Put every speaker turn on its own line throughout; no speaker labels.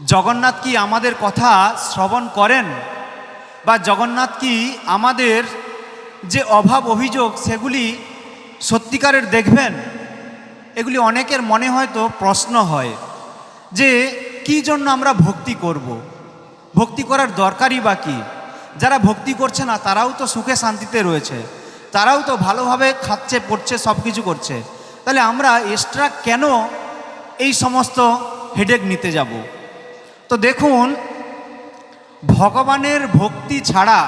জগন্নাথ কি আমাদের কথা শ্রবণ করেন? বা জগন্নাথ কি আমাদের যে অভাব অভিযোগ সেগুলি সত্যিকারের দেখবেন? এগুলি অনেকের মনে হয়তো প্রশ্ন হয় যে কি জন্য আমরা ভক্তি করব। ভক্তি করার দরকারই বা কী? যারা ভক্তি করছে না, তারাও তো সুখে শান্তিতে রয়েছে, তারাও তো ভালোভাবে খাচ্ছে, পড়ছে সব কিছু করছে। তাহলে আমরা এক্সট্রা কেন এই সমস্ত হেডেক নিতে যাব? তো দেখুন, ভগবানের ভক্তি ছাড়া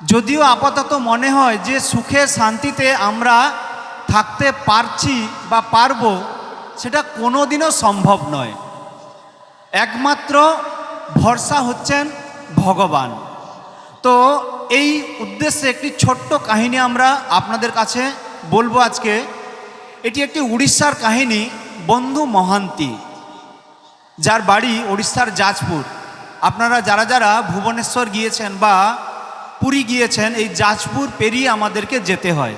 যদিও আপাতত মনে হয় যে সুখে শান্তিতে আমরা থাকতে পারছি বা পারব, সেটা কোনোদিনও সম্ভব নয়। একমাত্র ভরসা হচ্ছেন ভগবান। তো এই উদ্দেশ্যে একটি ছোট্ট কাহিনী আমরা আপনাদের কাছে বলব আজকে। এটি একটি উড়িষ্যার কাহিনী, বন্ধু মহান্তি। যার বাড়ি উড়িষ্যার জাজপুর আপনারা যারা যারা ভুবনেশ্বর গিয়েছেন বা পুরী গিয়েছেন, এই জাজপুর পেরিয়ে আমাদেরকে যেতে হয়।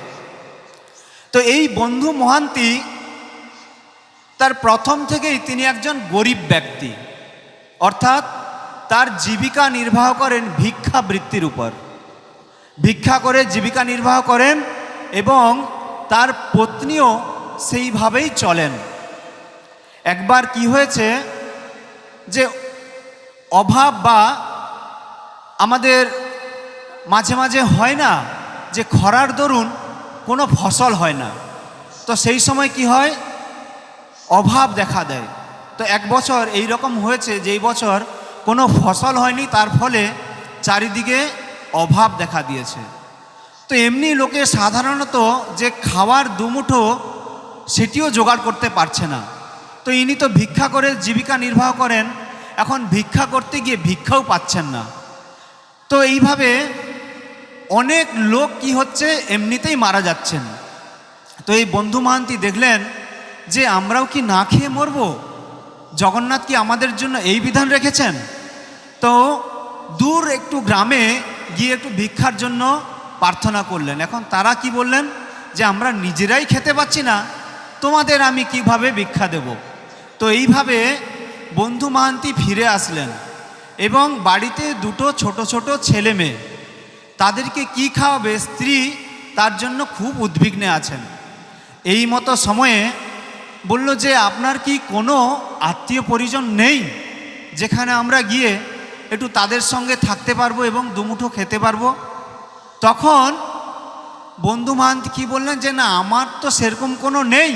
তো এই বন্ধু মহান্তি তার প্রথম থেকেই তিনি একজন গরিব ব্যক্তি। অর্থাৎ তার জীবিকা নির্বাহ করেন ভিক্ষা বৃত্তির উপর। ভিক্ষা করে জীবিকা নির্বাহ করেন এবং তার পত্নীও সেইভাবেই চলেন। একবার কি হয়েছে যে অভাব বা আমাদের মাঝে মাঝে হয় না যে খরার দরুন কোনো ফসল হয় না। তো সেই সময় কি হয়? অভাব দেখা দেয়। তো এক বছর এই রকম হয়েছে যেই বছর কোনো ফসল হয়নি, তার ফলে চারিদিকে অভাব দেখা দিয়েছে। তো এমনি লোকে সাধারণত যে খাওয়ার দুমুঠো সেটিও জোগাড় করতে পারছে না। তো ইনি তো ভিক্ষা করে জীবিকা নির্বাহ করেন, এখন ভিক্ষা করতে গিয়ে ভিক্ষাও পাচ্ছেন না। তো এইভাবে অনেক লোক কি হচ্ছে, এমনিতেই মারা যাচ্ছেন। তো এই বন্ধু মাহান্তি দেখলেন যে আমরাও কি না খেয়ে মরবো? জগন্নাথ কি আমাদের জন্য এই বিধান রেখেছেন? তো দূর একটু গ্রামে গিয়ে একটু ভিক্ষার জন্য প্রার্থনা করলেন। এখন তারা কি বললেন যে, আমরা নিজেরাই খেতে পাচ্ছি না, তোমাদের আমি কীভাবে ভিক্ষা দেব? তো এইভাবে বন্ধু মাহান্তি ফিরে আসলেন এবং বাড়িতে দুটো ছোট ছোট ছেলে মেয়ে। তাদেরকে কি খাওয়াবে স্ত্রী তার জন্য খুব উদ্বিগ্নে আছেন। এই মতো সময়ে বলল যে, আপনার কি কোনো আত্মীয় পরিজন নেই যেখানে আমরা গিয়ে একটু তাদের সঙ্গে থাকতে পারব এবং দুমুঠো খেতে পারব? তখন বন্ধু মাহান্ত কি বললেন যে, না, আমার তো সেরকম কোনো নেই।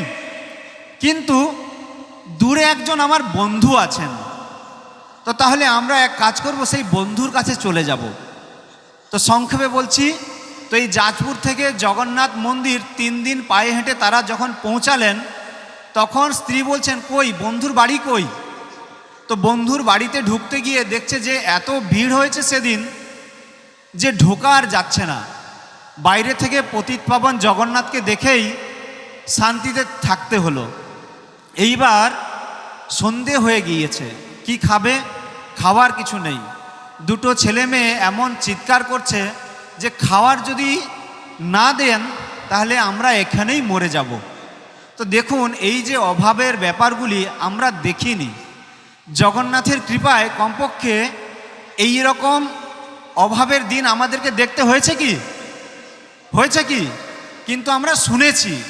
কিন্তু দূরে একজন আমার বন্ধু আছেন। তো তাহলে আমরা এক কাজ করব, সেই বন্ধুর কাছে চলে যাব। তো সংক্ষেপে বলছি, তো এই জাজপুর থেকে জগন্নাথ মন্দির তিন দিন পায়ে হেঁটে তারা যখন পৌঁছালেন, তখন স্ত্রী বলছেন, কই, বন্ধুর বাড়ি কই? তো বন্ধুর বাড়িতে ঢুকতে গিয়ে দেখছে যে এত ভিড় হয়েছে সেদিন যে ঢোকা আর যাচ্ছে না। বাইরে থেকে পতিত পাবন জগন্নাথকে দেখেই শান্তিতে থাকতে হলো। এইবার সন্ধে হয়ে গিয়েছে। কি খাবে? খাওয়ার কিছু নেই। দুটো ছেলে মেয়ে এমন চিৎকার করছে যে খাওয়ার যদি না দেন, তাহলে আমরা এখানেই মরে যাব। তো দেখুন, এই যে অভাবের ব্যাপারগুলি আমরা দেখিনি। জগন্নাথের কৃপায় কমপক্ষে এই রকম অভাবের দিন আমাদেরকে দেখতে হয়েছে কি? হয়েছে কি? কিন্তু আমরা শুনেছি।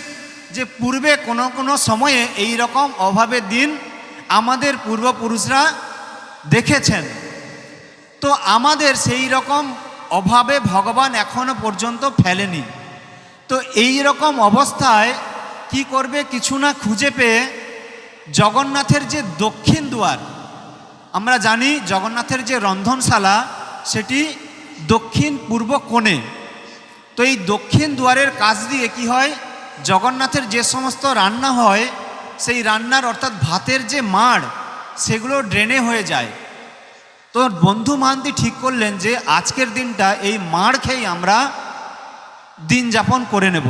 যে পূর্বে কোনো কোনো সময়ে এই রকম অভাবের দিন আমাদের পূর্বপুরুষরা দেখেছেন। তো আমাদের সেই রকম অভাবে ভগবান এখনও পর্যন্ত ফেলেনি। তো এই রকম অবস্থায় কি করবে কিছু না খুঁজে পেয়ে জগন্নাথের যে দক্ষিণ দুয়ার, আমরা জানি জগন্নাথের যে রন্ধনশালা সেটি দক্ষিণ পূর্ব কোণে। তো এই দক্ষিণ দুয়ারের কাজ দিয়ে কি হয়? জগন্নাথের যে সমস্ত রান্না হয়, সেই রান্নার অর্থাৎ ভাতের যে মাড়, সেগুলো ড্রেনে হয়ে যায়। তো বন্ধু মাহান্তি ঠিক করলেন যে আজকের দিনটা এই মাড় খেয়েই আমরা দিন যাপন করে নেব।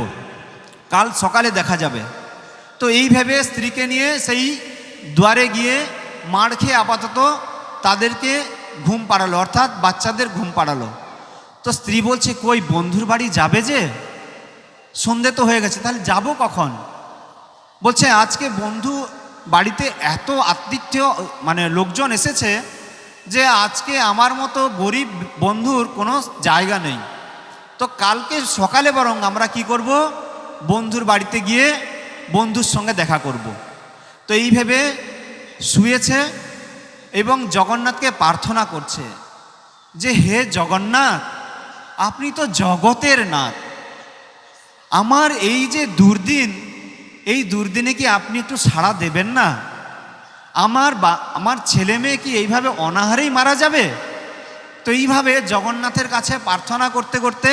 কাল সকালে দেখা যাবে। তো এই ভেবে স্ত্রীকে নিয়ে সেই দুয়ারে গিয়ে মাড় খেয়ে আপাতত তাদেরকে ঘুম পাড়ালো, অর্থাৎ বাচ্চাদের ঘুম পাড়ালো। তো স্ত্রী বলছে, কই, বন্ধুর বাড়ি যাবে যে? সন্ধে তো হয়ে গেছে, তাহলে যাব কখন? বলছে, আজকে বন্ধু বাড়িতে এত আতিথ্য মানে লোকজন এসেছে যে আজকে আমার মতো গরিব বন্ধুর কোনো জায়গা নেই। তো কালকে সকালে বরং আমরা কি করব? বন্ধুর বাড়িতে গিয়ে বন্ধুর সঙ্গে দেখা করব। তো এই ভেবে শুয়েছে এবং জগন্নাথকে প্রার্থনা করছে যে, হে জগন্নাথ, আপনি তো জগতের নাথ। আমার এই যে দুর্দিন, এই দুর্দিনে কি আপনি একটু সাড়া দেবেন না? আমার বা, আমার ছেলে মেয়ে কি এইভাবে অনাহারেই মারা যাবে? তো এইভাবে জগন্নাথের কাছে প্রার্থনা করতে করতে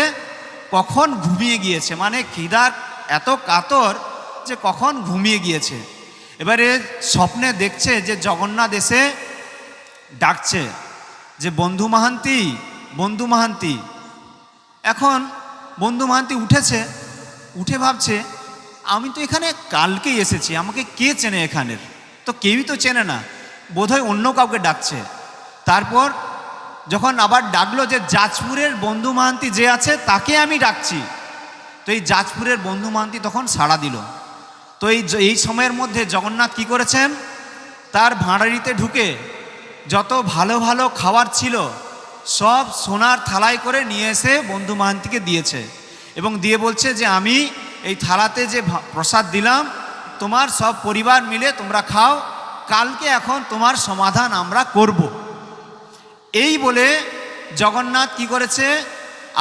কখন ঘুমিয়ে গিয়েছে? মানে খিদার এত কাতর যে কখন ঘুমিয়ে গিয়েছে? এবারে স্বপ্নে দেখছে যে জগন্নাথ এসে ডাকছে যে, বন্ধু মাহান্তি বন্ধু মাহান্তি। এখন বন্ধু মাহান্তি উঠেছে উঠে ভাবছে, আমি তো এখানে কালকেই এসেছি, আমাকে কে চেনে এখানের? তো কেউই তো চেনে না, বোধহয় অন্য কাউকে ডাকছে। তারপর যখন আবার ডাকলো যে, যাজপুরের বন্ধু মাহান্তি যে আছে, তাকে আমি ডাকছি। তো এই যাজপুরের বন্ধু মাহান্তি তখন সাড়া দিল। তো এই এই সময়ের মধ্যে জগন্নাথ কি করেছেন? তার ভাঁড়ারিতে ঢুকে যত ভালো ভালো খাবার ছিল, সব সোনার থালায় করে নিয়ে এসে বন্ধু মাহান্তিকে দিয়েছে। এবং দিয়ে বলছে যে আমি এই থালাতে যে প্রসাদ দিলাম, তোমার সব পরিবার মিলে তোমরা খাও, কালকে এখন তোমার সমাধান আমরা করব। এই বলে জগন্নাথ কি করেছে?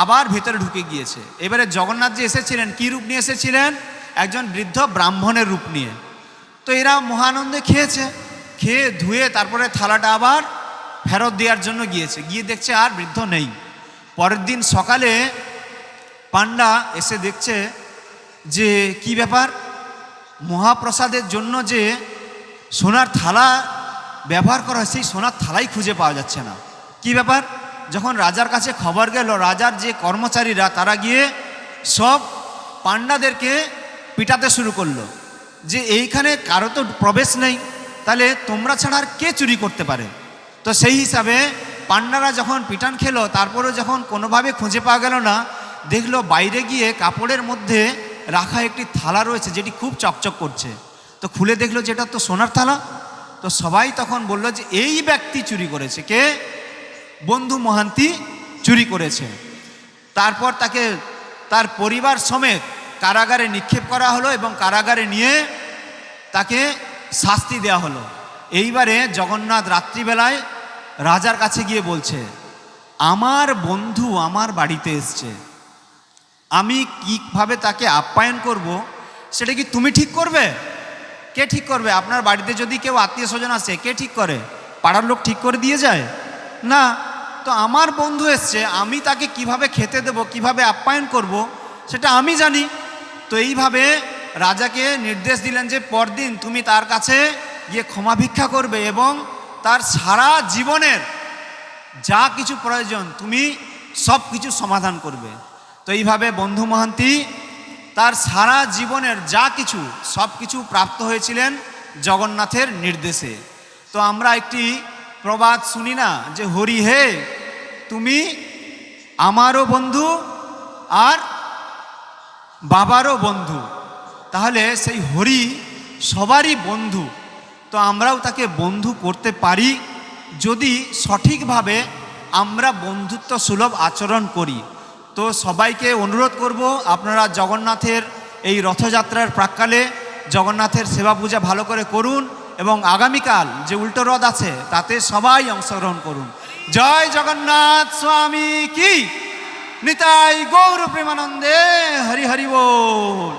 আবার ভেতরে ঢুকে গিয়েছে। এবারে জগন্নাথ যে এসেছিলেন, কি রূপ নিয়ে এসেছিলেন? একজন বৃদ্ধ ব্রাহ্মণের রূপ নিয়ে। তো এরা মহানন্দে খেয়েছে, খেয়ে ধুয়ে তারপরে থালাটা আবার ফেরত দেওয়ার জন্য গিয়েছে। গিয়ে দেখছে আর বৃদ্ধ নেই। পরের দিন সকালে পান্ডা এসে দেখছে যে কি ব্যাপার? মহাপ্রসাদের জন্য যে সোনার থালা ব্যবহার করা হয়, সেই সোনার থালাই খুঁজে পাওয়া যাচ্ছে না। কি ব্যাপার? যখন রাজার কাছে খবর গেল, রাজার যে কর্মচারীরা, তারা গিয়ে সব পান্ডাদেরকে পিটাতে শুরু করল যে, এইখানে কারও তো প্রবেশ নেই, তাহলে তোমরা ছাড়া আর কে চুরি করতে পারে? তো সেই হিসাবে পান্ডারা যখন পিটান খেলো তারপরে যখন কোনোভাবে খুঁজে পাওয়া গেল না দেখল বাইরে গিয়ে কাপড়ের মধ্যে রাখা একটি থালা রয়েছে যেটি খুব চকচক করছে। তো খুলে দেখল যে এটা তো সোনার থালা। তো সবাই তখন বলল যে এই ব্যক্তি চুরি করেছে। কে? বন্ধু মহান্তি চুরি করেছে। তারপর তাকে তার পরিবার সমেত কারাগারে নিক্ষেপ করা হলো এবং কারাগারে নিয়ে তাকে শাস্তি দেওয়া হলো। এইবারে জগন্নাথ রাত্রিবেলায় রাজার কাছে গিয়ে বলছে, আমার বন্ধু আমার বাড়িতে এসছে। আমি কীভাবে তাকে আপ্যায়ন করব, সেটা কি তুমি ঠিক করবে? কে ঠিক করবে? আপনার বাড়িতে যদি কেউ আত্মীয় স্বজন আসে, কে ঠিক করে? পাড়ার লোক ঠিক করে দিয়ে যায়? না। তো আমার বন্ধু এসছে, আমি তাকে কীভাবে খেতে দেব, কীভাবে আপ্যায়ন করব, সেটা আমি জানি। তো এইভাবে রাজাকে নির্দেশ দিলেন যে, পরদিন তুমি তার কাছে গিয়ে ক্ষমা ভিক্ষা করবে এবং তার সারা জীবনের যা কিছু প্রয়োজন, তুমি সব কিছু সমাধান করবে। তো এইভাবে বন্ধু মহান্তি, তার সারা জীবনের যা কিছু, সব কিছু প্রাপ্ত হয়েছিলেন জগন্নাথের নির্দেশে। তো আমরা একটি প্রবাদ শুনি না যে, হরি হে, তুমি আমারও বন্ধু আর বাবারও বন্ধু। তাহলে সেই হরি সবারই বন্ধু। তো আমরাও তাকে বন্ধু করতে পারি যদি সঠিকভাবে আমরা বন্ধুত্ব সুলভ আচরণ করি। তো সবাইকে অনুরোধ করব আপনারা জগন্নাথের এই রথযাত্রার প্রাককালে জগন্নাথের সেবা পূজা ভালো করে করুন এবং আগামীকাল যে উল্টো রথ আছে, তাতে সবাই অংশগ্রহণ করুন। জয় জগন্নাথ স্বামী কি? নিতাই গৌর প্রেমানন্দে হরি হরি বল।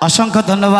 অসংখ্য ধন্যবাদ।